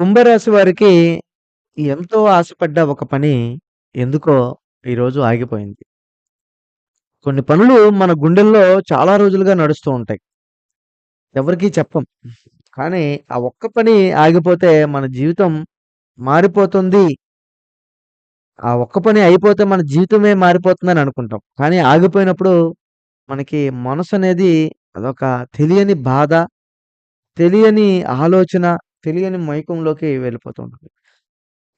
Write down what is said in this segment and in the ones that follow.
కుంభరాశి వారికి ఎంతో ఆశపడ్డ ఒక పని ఎందుకో ఈరోజు ఆగిపోయింది. కొన్ని పనులు మన గుండెల్లో చాలా రోజులుగా నడుస్తూ ఉంటాయి. ఎవరికీ చెప్పం. కానీ ఆ ఒక్క పని ఆగిపోతే మన జీవితం మారిపోతుంది. ఆ ఒక్క పని అయిపోతే మన జీవితమే మారిపోతుందని అనుకుంటాం. కానీ ఆగిపోయినప్పుడు మనకి మనసు అనేది అదొక తెలియని బాధ, తెలియని ఆలోచన, తెలియని మైకంలోకి వెళ్ళిపోతూ ఉంటుంది.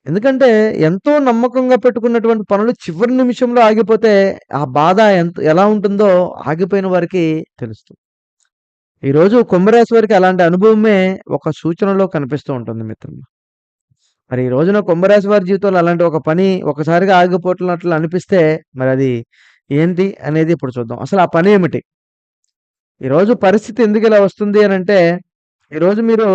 ఎందుకంటే ఎంతో నమ్మకంగా పెట్టుకున్నటువంటి పనులు చివరి నిమిషంలో ఆగిపోతే ఆ బాధ ఎంత ఎలా ఉంటుందో ఆగిపోయిన వారికి తెలుస్తుంది. ఈరోజు కుంభరాశి వారికి అలాంటి అనుభవమే ఒక సూచనలో కనిపిస్తూ ఉంటుంది మిత్రులు. మరి ఈ రోజున కుంభరాశి వారి జీవితంలో అలాంటి ఒక పని ఒకసారిగా ఆగిపోతున్నట్లు అనిపిస్తే మరి అది ఏంటి అనేది ఇప్పుడు చూద్దాం. అసలు ఆ పని ఏమిటి? ఈరోజు పరిస్థితి ఎందుకు ఇలా వస్తుంది అని అంటే ఈరోజు మీరు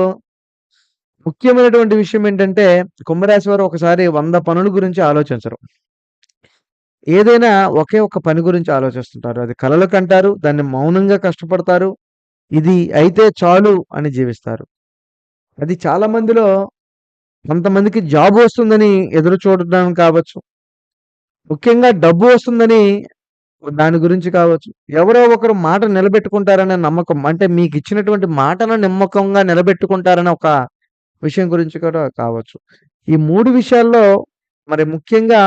ముఖ్యమైనటువంటి విషయం ఏంటంటే కుంభరాశి వారు ఒకసారి వంద పనుల గురించి ఆలోచించరు. ఏదైనా ఒకే ఒక పని గురించి ఆలోచిస్తుంటారు. అది కలలు కంటారు. దాన్ని మౌనంగా కష్టపడతారు. ఇది అయితే చాలు అని జీవిస్తారు. అది చాలా మందిలో కొంతమందికి జాబ్ వస్తుందని ఎదురు చూడడం కావచ్చు. ముఖ్యంగా డబ్బు వస్తుందని దాని గురించి కావచ్చు. ఎవరో ఒకరు మాట నిలబెట్టుకుంటారనే నమ్మకం. అంటే మీకు ఇచ్చినటువంటి మాటను నమ్మకంగా నిలబెట్టుకుంటారనే ఒక విషయం గురించి కూడా కావచ్చు. ఈ మూడు విషయాల్లో మరి ముఖ్యంగా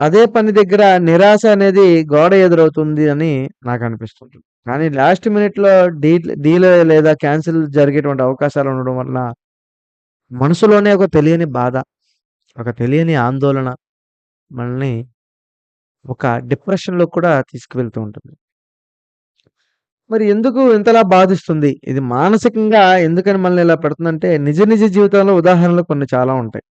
అదే పని దగ్గర నిరాశ అనేది గోడ ఎదురవుతుంది అని నాకు అనిపిస్తుంటుంది కానీ లాస్ట్ మినిట్‌లో డీల్ డీల్ లేదా క్యాన్సిల్ జరిగేటువంటి అవకాశాలు ఉండడం వల్ల మనసులోనే ఒక తెలియని బాధ, ఒక తెలియని ఆందోళన మనల్ని ఒక డిప్రెషన్లో కూడా తీసుకువెళ్తూ ఉంటుంది. మరి ఎందుకు ఇంతలా బాధిస్తుంది? ఇది మానసికంగా ఎందుకని మనల్ని ఇలా పెడుతుందంటే నిజ నిజ జీవితంలో ఉదాహరణలు కొన్ని చాలా ఉంటాయి.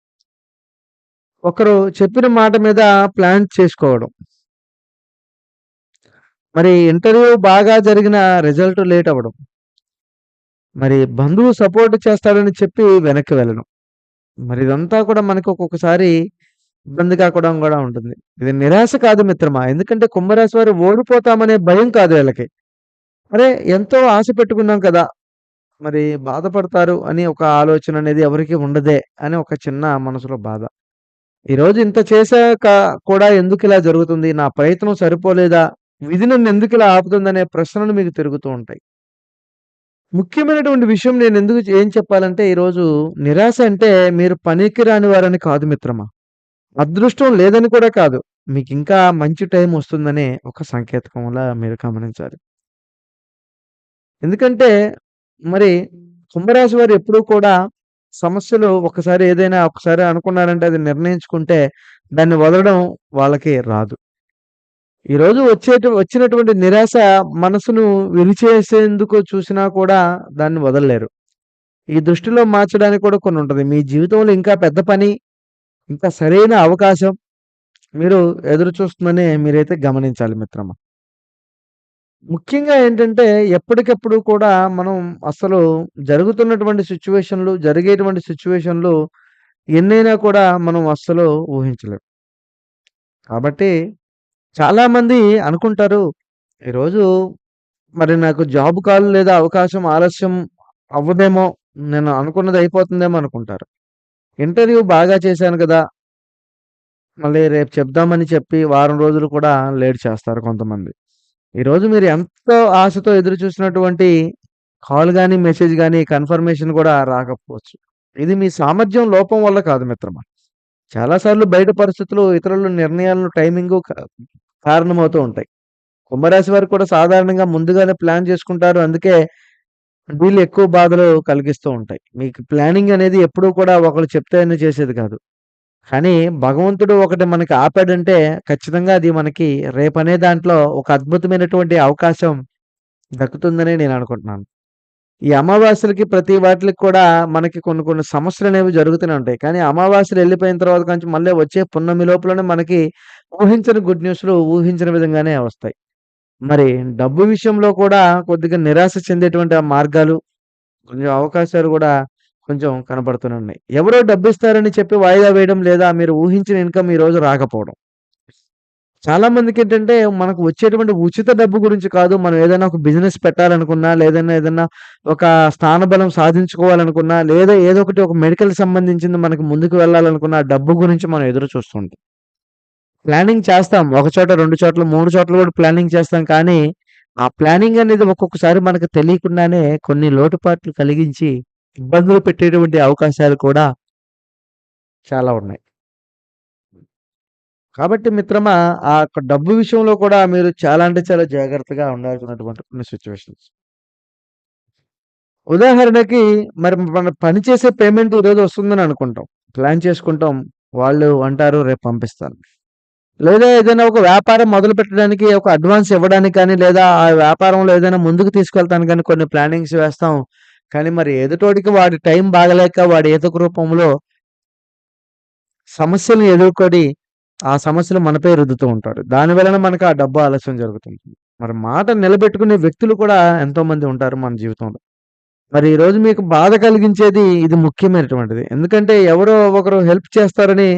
ఒకరు చెప్పిన మాట మీద ప్లాన్ చేసుకోవడం. మరి ఇంటర్వ్యూ బాగా జరిగిన రిజల్ట్ లేట్ అవ్వడం. మరి బంధువు సపోర్ట్ చేస్తాడని చెప్పి వెనక్కి వెళ్ళడం. మరి ఇదంతా కూడా మనకి ఒక్కొక్కసారి ఇబ్బంది కూడా కూడా ఉంటుంది. ఇది నిరాశ కాదు మిత్రమా. ఎందుకంటే కుంభరాశి వారు ఓడిపోతామనే భయం కాదు వీళ్ళకి. అరే! ఎంతో ఆశ పెట్టుకున్నాం కదా! మరి బాధపడతారు అని ఒక ఆలోచన అనేది ఎవరికీ ఉండదే అని ఒక చిన్న మనసులో బాధ. ఈరోజు ఇంత చేశాక కూడా ఎందుకిలా జరుగుతుంది? నా ప్రయత్నం సరిపోలేదా? విధి నన్ను ఎందుకిలా ఆపుతుందనే ప్రశ్నలు మీకు తిరుగుతూ ఉంటాయి. ముఖ్యమైనటువంటి విషయం నేను ఎందుకు ఏం చెప్పాలంటే ఈరోజు నిరాశ అంటే మీరు పనికిరాని వారని కాదు మిత్రమా. అదృష్టం లేదని కూడా కాదు. మీకింకా మంచి టైం వస్తుందనే ఒక సంకేతకంలా మీరు గమనించాలి. ఎందుకంటే మరి కుంభరాశి వారు ఎప్పుడూ కూడా సమస్యలు ఒకసారి ఏదైనా ఒకసారి అనుకున్నారంటే అది నిర్ణయించుకుంటే దాన్ని వదలడం వాళ్ళకి రాదు. ఈరోజు వచ్చే వచ్చినటువంటి నిరాశ మనసును విరిచేసేందుకు చూసినా కూడా దాన్ని వదలలేరు. ఈ దృష్టిలో మార్చడానికి కూడా కొన్ని ఉంటుంది మీ జీవితంలో ఇంకా పెద్ద పని, ఇంకా సరైన అవకాశం మీరు ఎదురు చూస్తుందని మీరైతే గమనించాలి మిత్రమా. ముఖ్యంగా ఏంటంటే ఎప్పటికప్పుడు కూడా మనం అసలు జరుగుతున్నటువంటి సిచ్యువేషన్లు జరిగేటువంటి సిచ్యువేషన్లు ఎన్నైనా కూడా మనం అస్సలు ఊహించలేం. కాబట్టి చాలామంది అనుకుంటారు. ఈరోజు మరి నాకు జాబ్ కాల్ లేదా అవకాశం ఆలస్యం అవ్వదేమో! నేను అనుకున్నది అయిపోతుందేమో అనుకుంటారు. ఇంటర్వ్యూ బాగా చేశాను కదా! మళ్ళీ రేపు చెప్దామని చెప్పి వారం రోజులు కూడా లేట్ చేస్తారు కొంతమంది. ఈరోజు మీరు ఎంతో ఆశతో ఎదురు చూసినటువంటి కాల్ కానీ మెసేజ్ కానీ కన్ఫర్మేషన్ కూడా రాకపోవచ్చు. ఇది మీ సామర్థ్యం లోపం వల్ల కాదు మిత్రమా. చాలా సార్లు బయట పరిస్థితులు, ఇతరుల నిర్ణయాలను టైమింగు కారణమవుతూ ఉంటాయి. కుంభరాశి వారు కూడా సాధారణంగా ముందుగానే ప్లాన్ చేసుకుంటారు. అందుకే వీళ్ళు ఎక్కువ బాధలు కలిగిస్తూ ఉంటాయి. మీకు ప్లానింగ్ అనేది ఎప్పుడూ కూడా ఒకళ్ళు చెప్తేనే చేసేది కాదు. కానీ భగవంతుడు ఒకటి మనకి ఆపాడంటే ఖచ్చితంగా అది మనకి రేపనే దాంట్లో ఒక అద్భుతమైనటువంటి అవకాశం దక్కుతుందని నేను అనుకుంటున్నాను. ఈ అమావాస్యలకి ప్రతి వాటికి కూడా మనకి కొన్ని కొన్ని సమస్యలు అనేవి జరుగుతూనే ఉంటాయి. కానీ అమావాస్యలు వెళ్ళిపోయిన తర్వాత కాంచి మళ్ళీ వచ్చే పున్నమి లోపలనే మనకి ఊహించని గుడ్ న్యూస్‌లు ఊహించిన విధంగానే వస్తాయి. మరి డబ్బు విషయంలో కూడా కొద్దిగా నిరాశ చెందేటువంటి ఆ మార్గాలు, కొంచెం అవకాశాలు కూడా కొంచెం కనబడుతున్నాయి ఎవరో ఎవరో డబ్బిస్తారని చెప్పి వాయిదా వేయడం లేదా మీరు ఊహించిన ఇన్‌కమ్ ఈరోజు రాకపోవడం. చాలా మందికేంటంటే మనకు వచ్చేటువంటి ఉచిత డబ్బు గురించి కాదు. మనం ఏదైనా ఒక బిజినెస్ పెట్టాలనుకున్నా, లేదన్నా ఏదైనా ఒక స్థానబలం సాధించుకోవాలనుకున్నా, లేదా ఏదో ఒకటి ఒక మెడికల్ సంబంధించింది మనకు ముందుకు వెళ్ళాలనుకున్న డబ్బు గురించి మనం ఎదురు చూస్తుంటాం ప్లానింగ్ చేస్తాం. ఒక చోట, రెండు చోట్ల, మూడు చోట్ల కూడా ప్లానింగ్ చేస్తాం. కానీ, ఆ ప్లానింగ్ అనేది ఒక్కొక్కసారి మనకు తెలియకుండానే కొన్ని లోటుపాట్లు కలిగించి ఇబ్బందులు పెట్టేటువంటి అవకాశాలు కూడా చాలా ఉన్నాయి. కాబట్టి మిత్రమా ఆ యొక్క డబ్బు విషయంలో కూడా మీరు చాలా అంటే చాలా జాగ్రత్తగా ఉండాల్సినటువంటి కొన్ని సిచ్యువేషన్స్ ఉదాహరణకి మరి మన పని చేసే పేమెంట్ ఈరోజు వస్తుందని అనుకుంటాం. ప్లాన్ చేసుకుంటాం. వాళ్ళు అంటారు రేపు పంపిస్తాను. లేదా ఏదైనా ఒక వ్యాపారం మొదలు పెట్టడానికి ఒక అడ్వాన్స్ ఇవ్వడానికి కానీ, లేదా ఆ వ్యాపారంలో ఏదైనా ముందుకు తీసుకెళ్తాను కానీ కొన్ని ప్లానింగ్స్ వేస్తాం. కానీ మరి ఎదుటోడికి వాడి టైం బాగలేక వాడి ఏదొక రూపంలో సమస్యలను ఎదుర్కొని, ఆ సమస్యలు మనపై రుద్దుతూ ఉంటాడు. దాని వలన మనకు ఆ డబ్బు ఆలస్యం జరుగుతుంది. మరి మాట నిలబెట్టుకునే వ్యక్తులు కూడా ఎంతోమంది ఉంటారు మన జీవితంలో. మరి ఈరోజు మీకు బాధ కలిగించేది ఇది ముఖ్యమైనటువంటిది. ఎందుకంటే ఎవరో ఒకరు హెల్ప్ చేస్తారని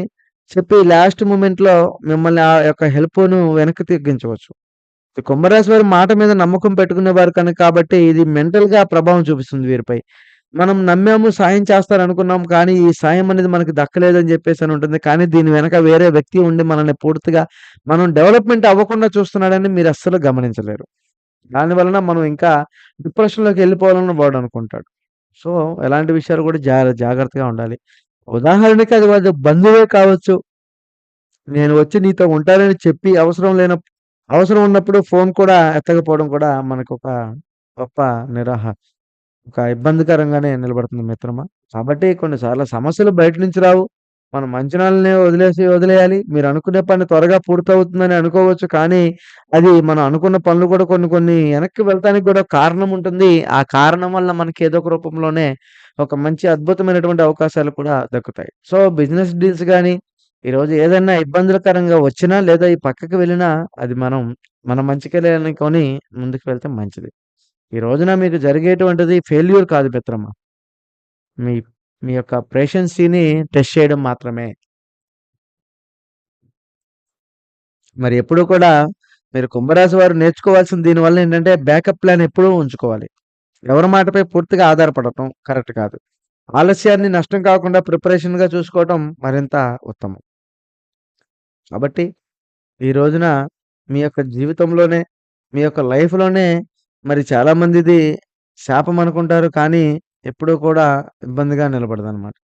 చెప్పి లాస్ట్ మూమెంట్లో మిమ్మల్ని ఆ యొక్క హెల్ప్‌ను వెనక్కి తగ్గించవచ్చు. కుంభరాశి వారి మాట మీద నమ్మకం పెట్టుకునేవారు కనుక కాబట్టి ఇది మెంటల్‌గా ప్రభావం చూపిస్తుంది వీరిపై. మనం నమ్మాము సాయం చేస్తారు అనుకున్నాం కానీ ఈ సాయం అనేది మనకు దక్కలేదని అని ఉంటుంది. కానీ దీని వెనక వేరే వ్యక్తి ఉండి మనల్ని పూర్తిగా మనం డెవలప్‌మెంట్ అవ్వకుండా చూస్తున్నాడని మీరు అస్సలు గమనించలేరు. దాని వలన మనం ఇంకా డిప్రెషన్‌లోకి వెళ్ళిపోవాలని వాడు అనుకుంటాడు సో, ఎలాంటి విషయాలు కూడా జాగ్ర జాగ్రత్తగా ఉండాలి. ఉదాహరణకి అది వాడి బంధువే కావచ్చు. నేను వచ్చి నీతో ఉంటానని చెప్పి అవసరం లేన అవసరం ఉన్నప్పుడు ఫోన్ కూడా ఎత్తకపోవడం కూడా మనకు ఒక గొప్ప నిరాహ ఒక ఇబ్బందికరంగానే నిలబడుతుంది మిత్రమా. కాబట్టి కొన్నిసార్లు సమస్యలు బయట నుంచి రావు. మనం అంచనాలనే వదిలేసి వదిలేయాలి. మీరు అనుకునే పని త్వరగా పూర్తవుతుందని అనుకోవచ్చు. కానీ అది మనం అనుకున్న పనులు కూడా కొన్ని కొన్ని వెనక్కి వెళ్తానికి కూడా కారణం ఉంటుంది. ఆ కారణం వల్ల మనకి ఏదో ఒక రూపంలోనే ఒక మంచి అద్భుతమైనటువంటి అవకాశాలు కూడా దక్కుతాయి. సో, బిజినెస్ డీల్స్ కానీ ఈరోజు ఏదైనా ఇబ్బందులకరంగా వచ్చినా లేదా ఈ పక్కకి వెళ్ళినా అది మనం మన మంచికే అనుకొని ముందుకు వెళ్తే మంచిది. ఈ రోజున మీకు జరిగేటువంటిది ఫెయిల్యూర్ కాదు మిత్రమా. మీ మీ యొక్క పేషెన్సీని టెస్ట్ చేయడం మాత్రమే. మరి ఎప్పుడూ కూడా మీరు కుంభరాశి వారు నేర్చుకోవాల్సిన దీనివల్ల ఏంటంటే బ్యాకప్ ప్లాన్ ఎప్పుడూ ఉంచుకోవాలి. ఎవరి మాటపై పూర్తిగా ఆధారపడటం కరెక్ట్ కాదు. ఆలస్యాన్ని నష్టం కాకుండా ప్రిపరేషన్‌గా చూసుకోవటం మరింత ఉత్తమం. కాబట్టి ఈ రోజున మీ యొక్క జీవితంలోనే, మీ యొక్క లైఫ్‌లోనే మరి చాలామందిది శాపం అనుకుంటారు. కానీ ఎప్పుడూ కూడా ఇబ్బందిగా నిలబడదు అనమాట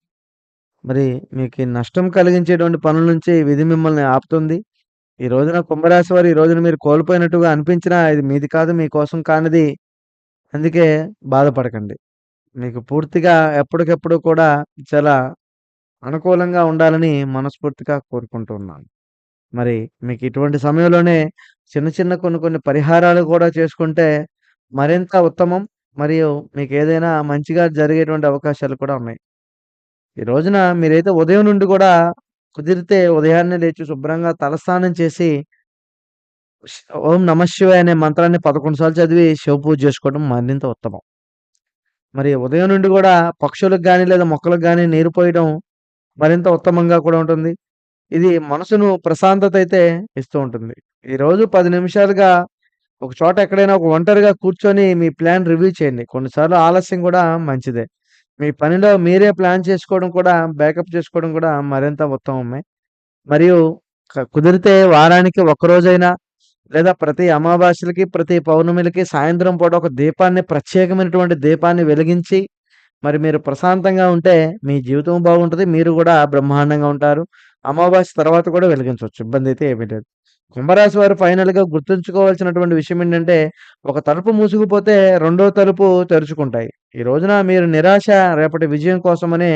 మరి మీకు నష్టం కలిగించేటువంటి పనుల నుంచి విధి మిమ్మల్ని ఆపుతుంది. ఈ రోజున కుంభరాశి వారు ఈ రోజున మీరు కోల్పోయినట్టుగా అనిపించినా ఇది మీది కాదు, మీ కోసం కానిది. అందుకే బాధపడకండి. మీకు పూర్తిగా ఎప్పటికెప్పుడు కూడా చాలా అనుకూలంగా ఉండాలని మనస్ఫూర్తిగా కోరుకుంటూ ఉన్నాను. మరి మీకు ఇటువంటి సమయంలోనే చిన్న చిన్న కొన్ని కొన్ని పరిహారాలు కూడా చేసుకుంటే మరింత ఉత్తమం. మరియు మీకు ఏదైనా మంచిగా జరిగేటువంటి అవకాశాలు కూడా ఉన్నాయి. ఈ రోజున మీరైతే ఉదయం నుండి కూడా కుదిరితే ఉదయాన్నే లేచి శుభ్రంగా తలస్నానం చేసి ఓం ఓం నమఃశివాయ అనే మంత్రాన్ని 11 సార్లు చదివి శివ పూజ చేసుకోవడం మరింత ఉత్తమం. మరి ఉదయం నుండి కూడా పక్షులకు కానీ లేదా మొక్కలకు కానీ నీరు పోయడం మరింత ఉత్తమంగా కూడా ఉంటుంది. ఇది మనసును ప్రశాంతత అయితే ఇస్తూ ఉంటుంది. ఈరోజు పది నిమిషాలుగా ఒక చోట ఎక్కడైనా ఒక ఒంటరిగా కూర్చొని మీ ప్లాన్ రివ్యూ చేయండి. కొన్నిసార్లు ఆలస్యం కూడా మంచిదే. మీ పనిలో మీరే ప్లాన్ చేసుకోవడం కూడా బ్యాకప్ చేసుకోవడం కూడా మరింత ఉత్తమమే. మరియు కుదిరితే వారానికి ఒక్కరోజైనా లేదా ప్రతి అమావాస్యలకి, ప్రతి పౌర్ణమిలకి సాయంత్రం పూట ఒక దీపాన్ని ప్రత్యేకమైనటువంటి దీపాన్ని వెలిగించి మరి మీరు ప్రశాంతంగా ఉంటే మీ జీవితం బాగుంటుంది మీరు కూడా బ్రహ్మాండంగా ఉంటారు. అమావాస్య తర్వాత కూడా వెలిగించవచ్చు ఇబ్బంది అయితే ఏమీ లేదు. కుంభరాశి వారు ఫైనల్‌గా గుర్తుంచుకోవాల్సినటువంటి విషయం ఏంటంటే, ఒక తలుపు మూసుకుపోతే రెండో తలుపు తెరుచుకుంటాయి. ఈ రోజున మీరు నిరాశ రేపటి విజయం కోసమనే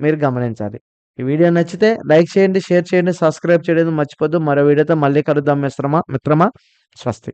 మీరు గమనించాలి. ఈ వీడియో నచ్చితే లైక్ చేయండి, షేర్ చేయండి, సబ్స్క్రైబ్ చేయడం మర్చిపోద్దు. మరో వీడియోతో మళ్ళీ కలుద్దాం మిశ్రమా మిత్రమా. స్వస్తి.